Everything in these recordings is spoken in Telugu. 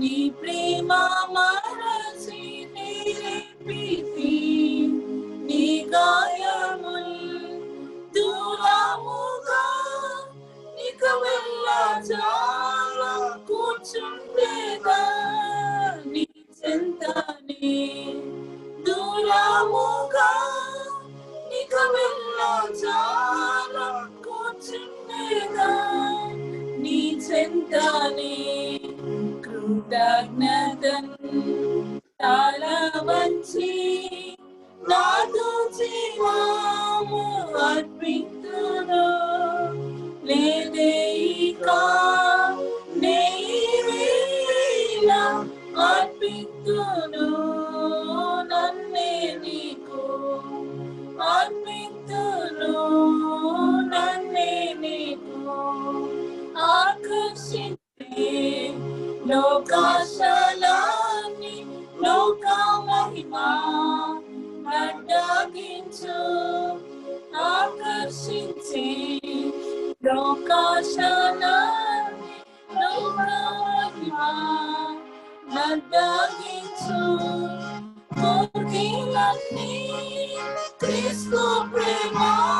Ni prima marasi ni repiti ni gayamul dula ka ni kamila jala kuchundeka ni sentani dula ka ni kamila jala kuchundeka ni sentani darkness. Cristo primor.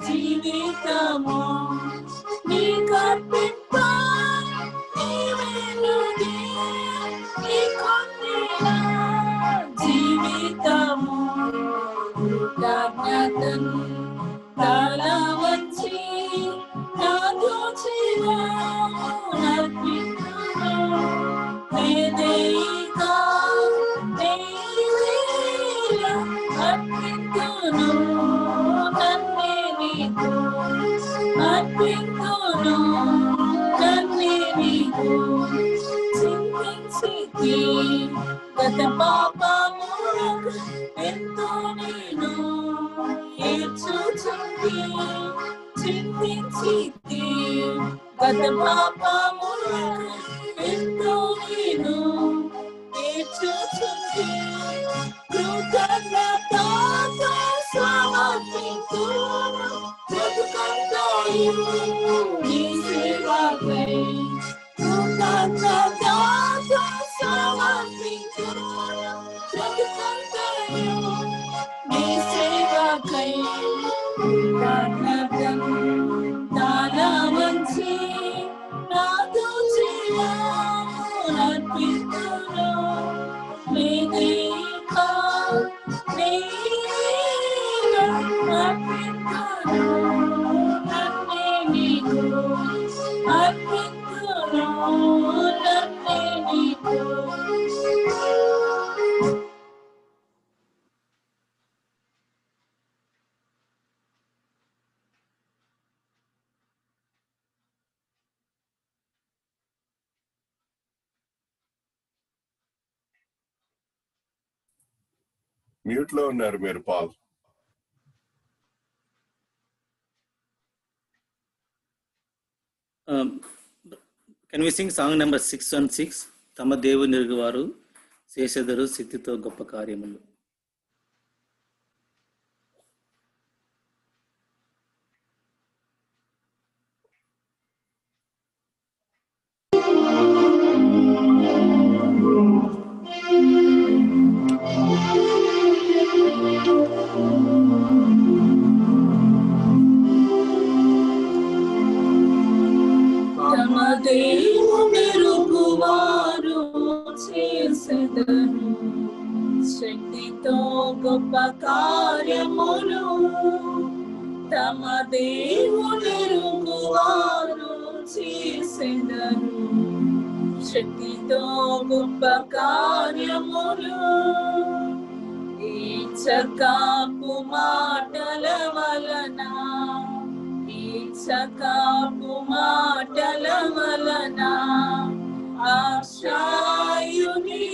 Te imitamos. Thank you. మ్యూట్లో ఉన్నారు మీరు Paul can we sing song number six one six తమ దేవుని వారు చేసేదరు సిద్ధితో గొప్ప కార్యములు. శక్తితో గొప్ప కార్యములు తమ దేవుని రుగువారు చేసెదరు శక్తితో గొప్ప కార్యములు. ఈ చకాపు మాటల వలన ఈ చకాపు మాటల వలన ఆశాయుని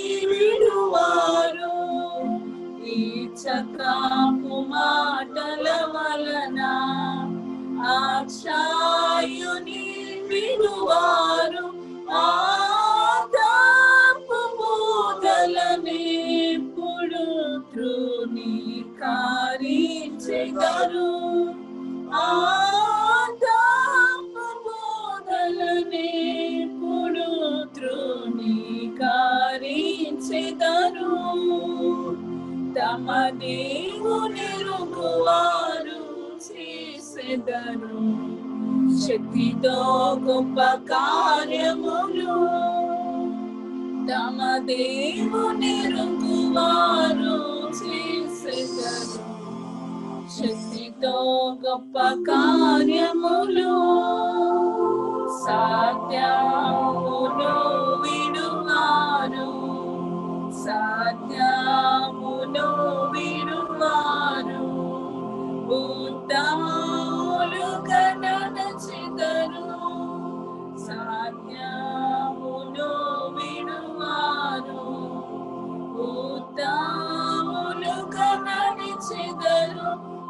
ఈ చకాపు మాటల వలన ఆశాయుని విడువారు తమ దేవుని రుగువారు చేసెదరు శక్తితో గొప్ప కార్యములు తమ దేవుని రుగువారు చేసెదరు శక్తితో గొప్ప కార్యములు సాధ్యమును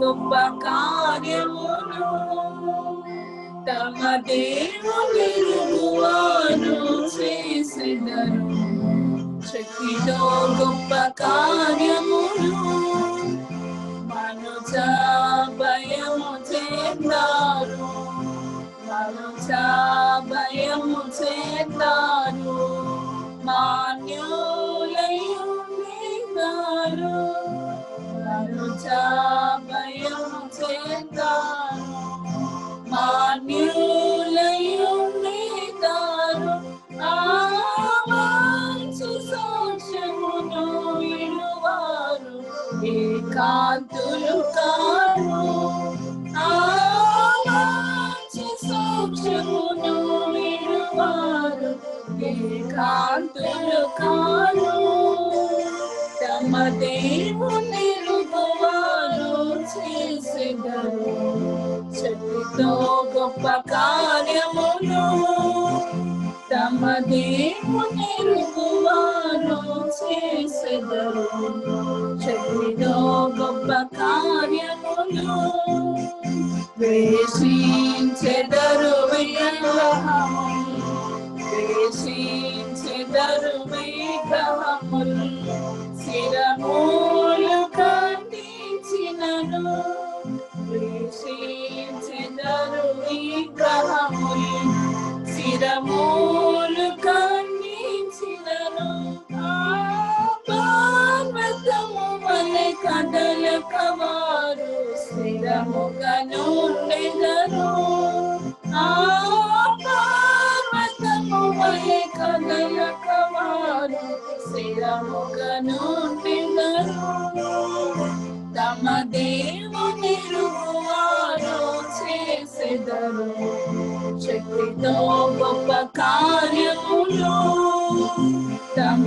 గొప్ప కార్యములు తమ దేవుని రుగువారు చేసెదరు శక్తితో గొప్ప కార్యములు మనుజ భయము చేస్తారు మనుజ భయము చేస్తారు మాన్యులయ్యున్నారు కాంతులు కాను తమ దేవుని రుగువారు చేసెదరు. చెట్టుతో గొప్ప కార్యములు తమ దేవుని రువారు చేసెదరు. చెట్టుతో గొప్ప కార్యములు వేసి తమ దేవుని రువారు చేసెదరు శక్తితో గొప్ప కార్యములు తమ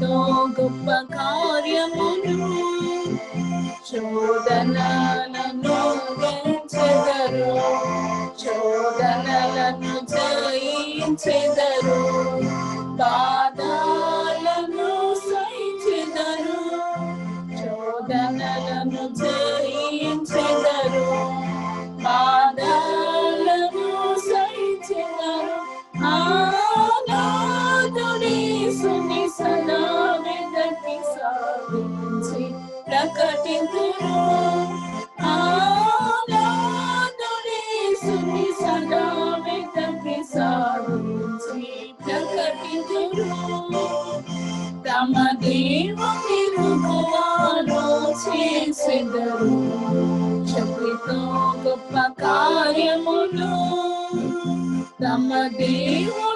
Nung kapag చేసెదరు శక్తితో గొప్ప కార్యములు తమ దేవుని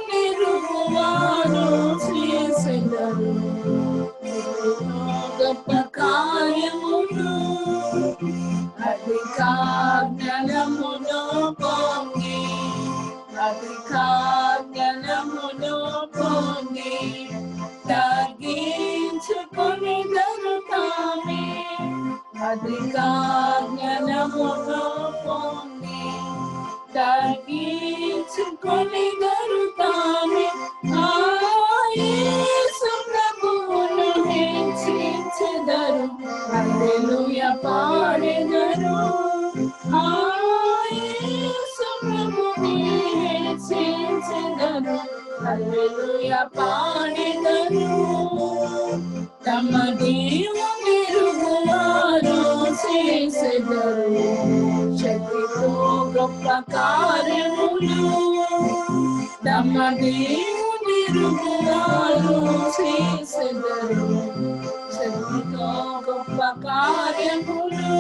అధికాజ్ఞనమును తగ్గించుకొని దొరుకుతామే ప్రభువును హెచ్చించెదరు. హల్లెలూయ పాడెదరు. ఆ హెచ్చించెదరు. హల్లెలూయ పాడెదరు. తమ దేవు కార్యములు తమ దేవుని రుణాలు చేసెదరు గొప్ప కార్యములు